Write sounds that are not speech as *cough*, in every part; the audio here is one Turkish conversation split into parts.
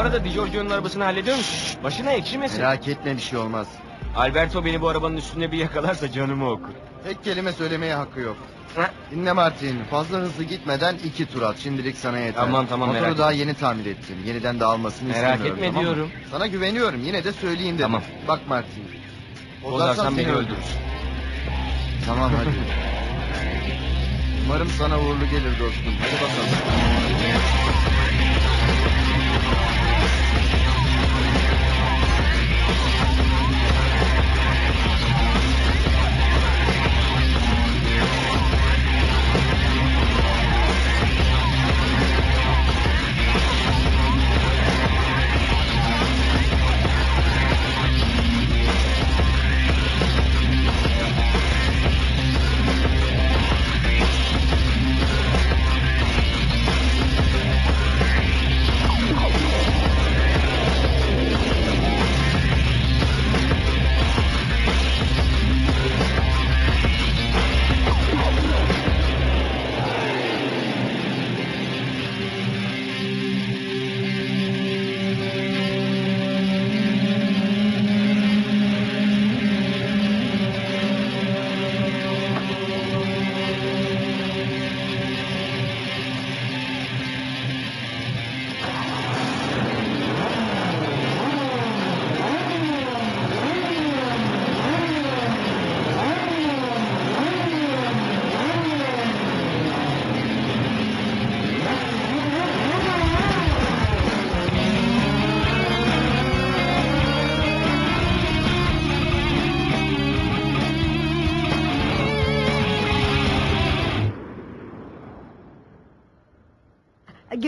arada Di Giorgio'nun arabasını hallediyor musun? Başına ekşimesin. Merak etme bir şey olmaz. Alberto beni bu arabanın üstünde bir yakalarsa canımı okur. Tek kelime söylemeye hakkı yok. Ha? Dinle Martin. Fazla hızlı gitmeden iki tur at. Şimdilik sana yeter. Tamam, tamam, Motoru merak daha yeni tamir ettim. Yeniden dağılmasını Merak istemiyorum. etme tamam mı? diyorum. Sana güveniyorum. Yine de söyleyeyim dedim. Tamam. Bak Martin. Bozarsan beni öldürürsün. Tamam hadi. *laughs* Umarım sana uğurlu gelir dostum. Hadi bakalım.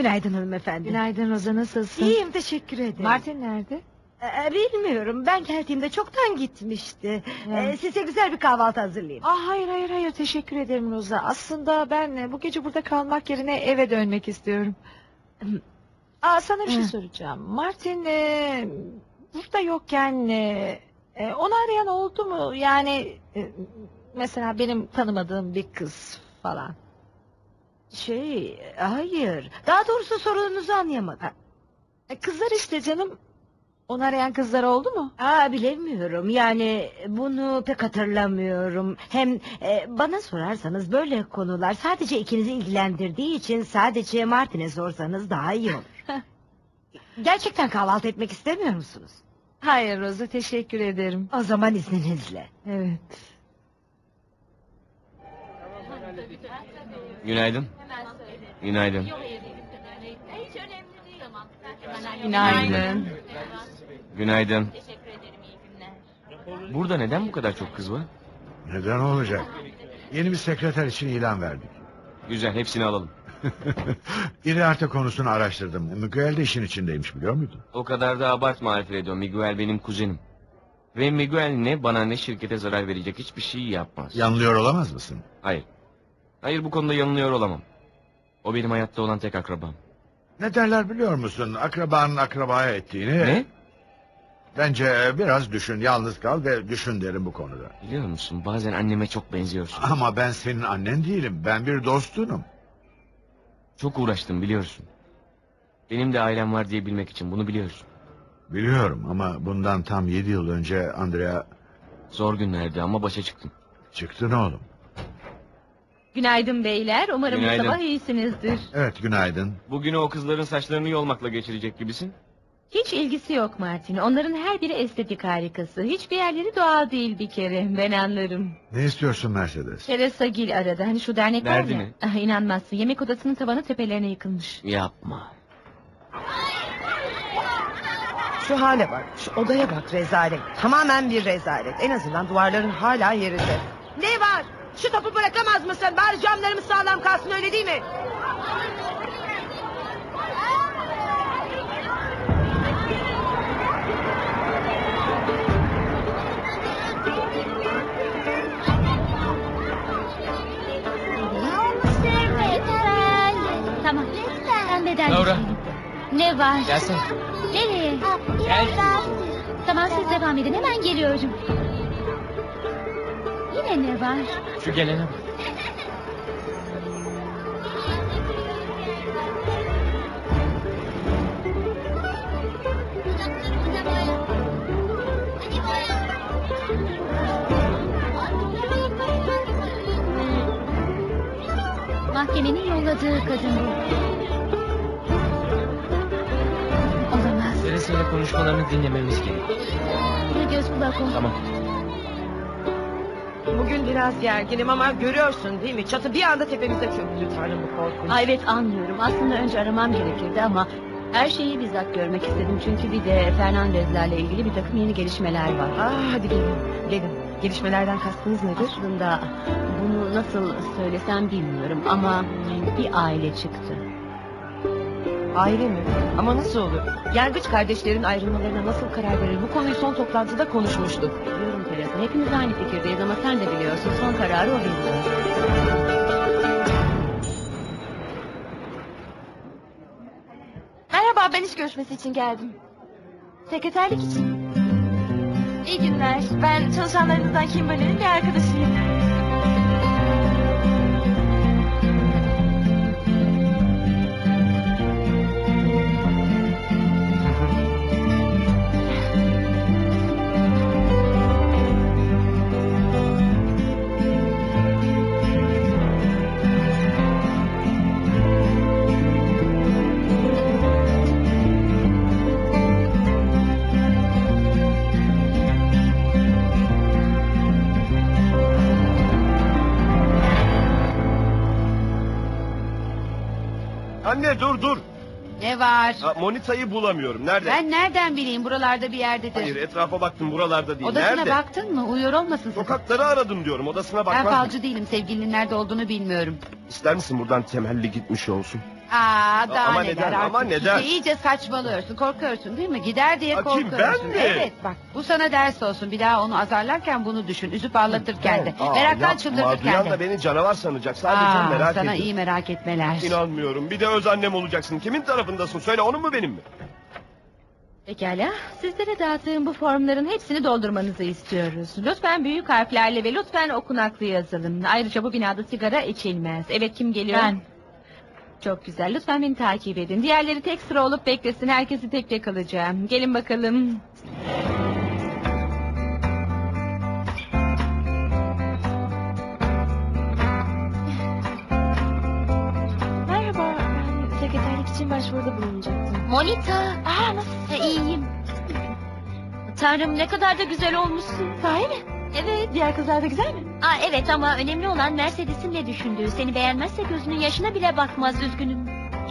Günaydın hanımefendi. Günaydın Roza nasılsın? İyiyim teşekkür ederim. Martin nerede? Ee, bilmiyorum ben geldiğimde çoktan gitmişti. Ee, size güzel bir kahvaltı hazırlayayım. Ah hayır hayır hayır teşekkür ederim Roza. Aslında ben e, bu gece burada kalmak yerine eve dönmek istiyorum. Aa sana bir şey Hı. soracağım. Martin e, burada yokken e, e, onu arayan oldu mu? Yani e, mesela benim tanımadığım bir kız falan. Şey hayır. Daha doğrusu sorununuzu anlayamadım. E, kızlar işte canım. Onu arayan kızlar oldu mu? Aa bilemiyorum yani bunu pek hatırlamıyorum. Hem e, bana sorarsanız böyle konular sadece ikinizi ilgilendirdiği için sadece Martin'e sorsanız daha iyi olur. Gerçekten kahvaltı etmek istemiyor musunuz? Hayır Roza teşekkür ederim. O zaman izninizle. Evet. Günaydın. Günaydın. Günaydın. Günaydın. Teşekkür ederim. iyi günler. Burada neden bu kadar çok kız var? Neden olacak? Yeni bir sekreter için ilan verdik. Güzel hepsini alalım. *laughs* İriarte konusunu araştırdım. Miguel de işin içindeymiş biliyor muydun? O kadar da abartma Alfredo. Miguel benim kuzenim. Ve Miguel ne bana ne şirkete zarar verecek hiçbir şey yapmaz. Yanılıyor olamaz mısın? Hayır. Hayır bu konuda yanılıyor olamam. O benim hayatta olan tek akrabam. Ne derler biliyor musun? Akrabanın akrabaya ettiğini... Ne? Bence biraz düşün, yalnız kal ve düşün derim bu konuda. Biliyor musun bazen anneme çok benziyorsun. Ama ben senin annen değilim. Ben bir dostunum. Çok uğraştım biliyorsun. Benim de ailem var diye bilmek için bunu biliyorsun. Biliyorum ama bundan tam yedi yıl önce Andrea... Zor günlerdi ama başa çıktım. Çıktın oğlum. Günaydın beyler. Umarım Günaydın. bu sabah iyisinizdir. Evet günaydın. Bugünü o kızların saçlarını yolmakla geçirecek gibisin. Hiç ilgisi yok Martin. Onların her biri estetik harikası. Hiçbir yerleri doğal değil bir kere. Ben anlarım. Ne istiyorsun Mercedes? Teresa Gil aradı. Hani şu dernek var Nerede ya. mi? Ah, inanmazsın. Yemek odasının tavanı tepelerine yıkılmış. Yapma. Şu hale bak, şu odaya bak rezalet. Tamamen bir rezalet. En azından duvarların hala yerinde. Ne var? Şu topu bırakamaz mısın? Bari camlarımız sağlam kalsın öyle değil mi? Tamam. Laura. Ne var? Gelsene. Nereye? Gel. Tamam siz devam edin. Hemen geliyorum. Yine ne var? Şu gelene bak. Mahkemenin yolladığı kadın bu. Olamaz. Teresa konuşmalarını dinlememiz gerek. Bir göz kulak ol. Tamam. Bugün biraz gerginim ama görüyorsun değil mi? Çatı bir anda tepemize çöktü Tanrım bu korkunç. Ay evet anlıyorum. Aslında önce aramam gerekirdi ama her şeyi bizzat görmek istedim. Çünkü bir de Fernandezlerle ilgili bir takım yeni gelişmeler var. Ah hadi gelin. Gelin. Gelişmelerden kastınız nedir? Aslında bunu nasıl söylesem bilmiyorum ama bir aile çıktı. Aile mi? Ama nasıl olur? Yargıç kardeşlerin ayrılmalarına nasıl karar verir? Bu konuyu son toplantıda konuşmuştuk. Biliyorum Teresa. Hepimiz aynı fikirdeyiz ama sen de biliyorsun. Son kararı o verir. Merhaba, ben iş görüşmesi için geldim. Sekreterlik için. İyi günler. Ben çalışanlarınızdan Kimberly'nin bir arkadaşıyım. Anne dur dur. Ne var? Ha, Monita'yı bulamıyorum. Nerede? Ben nereden bileyim buralarda bir yerdedir. Hayır etrafa baktım buralarda değil. Odasına Nerede? baktın mı? Uyuyor olmasın sakın. Sokakları aradım diyorum. Odasına Ben bakmaz mı? falcı değilim. Sevgilinin nerede olduğunu bilmiyorum. İster misin buradan temelli gitmiş olsun? Aa daha Ama neler neden, artık. ama neden? İşte iyice saçmalıyorsun. Korkuyorsun değil mi? Gider diye Ha, kim, korkuyorsun. ben mi? Evet bak bu sana ders olsun. Bir daha onu azarlarken bunu düşün. Üzüp ağlatırken de. Aa, Meraktan yapma. çıldırtırken Duyan de. da beni canavar sanacak. Sadece Aa, merak sana ediyorum. iyi merak etmeler. İnanmıyorum. Bir de öz annem olacaksın. Kimin tarafındasın? Söyle onun mu benim mi? Pekala. Sizlere dağıttığım bu formların hepsini doldurmanızı istiyoruz. Lütfen büyük harflerle ve lütfen okunaklı yazılın. Ayrıca bu binada sigara içilmez. Evet kim geliyor? Ben. Çok güzel. Lütfen beni takip edin. Diğerleri tek sıra olup beklesin. Herkesi tek tek alacağım. Gelin bakalım. Merhaba, ben sekreterlik için başvuruda bulunacaktım. Monita. Aa, nasılsın? iyiyim. Tanrım ne kadar da güzel olmuşsun. Sahi mi? Evet. Diğer kızlar da güzel mi? Aa, evet ama önemli olan Mercedes'in ne düşündüğü. Seni beğenmezse gözünün yaşına bile bakmaz üzgünüm.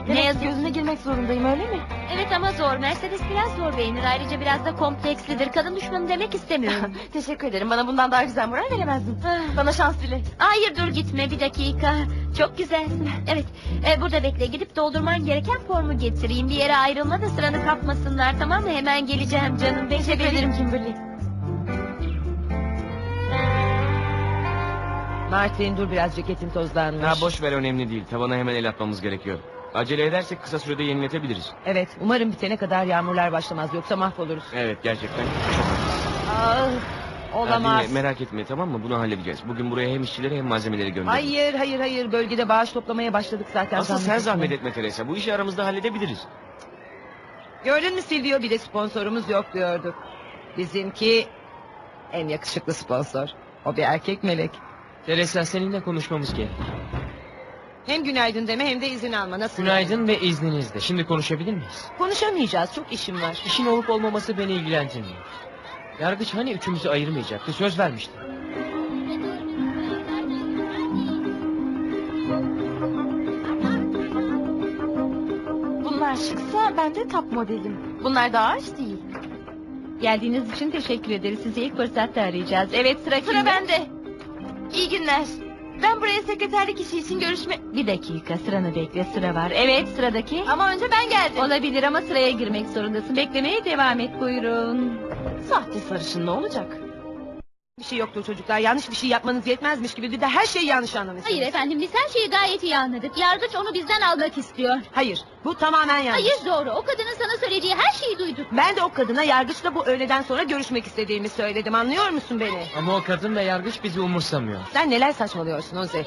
Ki yazık. gözüne girmek zorundayım öyle mi? Evet ama zor. Mercedes biraz zor beğenir. Ayrıca biraz da komplekslidir. Kadın düşmanı demek istemiyorum. *laughs* Teşekkür ederim. Bana bundan daha güzel moral veremezdin. Bana şans dile. Hayır dur gitme bir dakika. Çok güzelsin. Evet e, burada bekle. Gidip doldurman gereken formu getireyim. Bir yere ayrılma da sıranı kapmasınlar tamam mı? Hemen geleceğim canım. Teşekkür ederim Kimberly. Martin dur biraz ceketin tozlanmış. Ha boş ver önemli değil. Tavana hemen el atmamız gerekiyor. Acele edersek kısa sürede yeniletebiliriz. Evet umarım bitene kadar yağmurlar başlamaz yoksa mahvoluruz. Evet gerçekten çok haklısın. Ah, Ha, olamaz. dinle, merak etme tamam mı? Bunu halledeceğiz. Bugün buraya hem işçileri hem malzemeleri gönderdik. Hayır hayır hayır bölgede bağış toplamaya başladık zaten. Asıl sen etme. zahmet etme Teresa. Bu işi aramızda halledebiliriz. Gördün mü Silvio bir de sponsorumuz yok diyorduk. Bizimki en yakışıklı sponsor. O bir erkek melek. Teresa seninle konuşmamız gerek. Hem günaydın deme hem de izin alma. Nasıl? Günaydın ve izninizle. Şimdi konuşabilir miyiz? Konuşamayacağız. Çok işim var. İşin olup olmaması beni ilgilendirmiyor. Yargıç hani üçümüzü ayırmayacaktı söz vermişti. Bunlar şıksa ben de top modelim. Bunlar daha aç değil. Geldiğiniz için teşekkür ederiz. Sizi ilk fırsatta arayacağız. Evet sıra Sıra kimde? bende. İyi günler. Ben buraya sekreterlik işi için görüşme... Bir dakika sıranı bekle sıra var. Evet sıradaki. Ama önce ben geldim. Olabilir ama sıraya girmek zorundasın. Beklemeye devam et buyurun. Sahte sarışın ne olacak? Bir şey yoktur çocuklar. Yanlış bir şey yapmanız yetmezmiş gibi bir de her şeyi yanlış anlamışsınız. Hayır efendim biz her şeyi gayet iyi anladık. Yargıç onu bizden almak istiyor. Hayır. Bu tamamen yanlış. Hayır doğru. O kadının sana söylediği her şeyi duyduk. Ben de o kadına yargıçla bu öğleden sonra görüşmek istediğimi söyledim. Anlıyor musun beni? Ama o kadın ve yargıç bizi umursamıyor. Sen neler saçmalıyorsun Oze?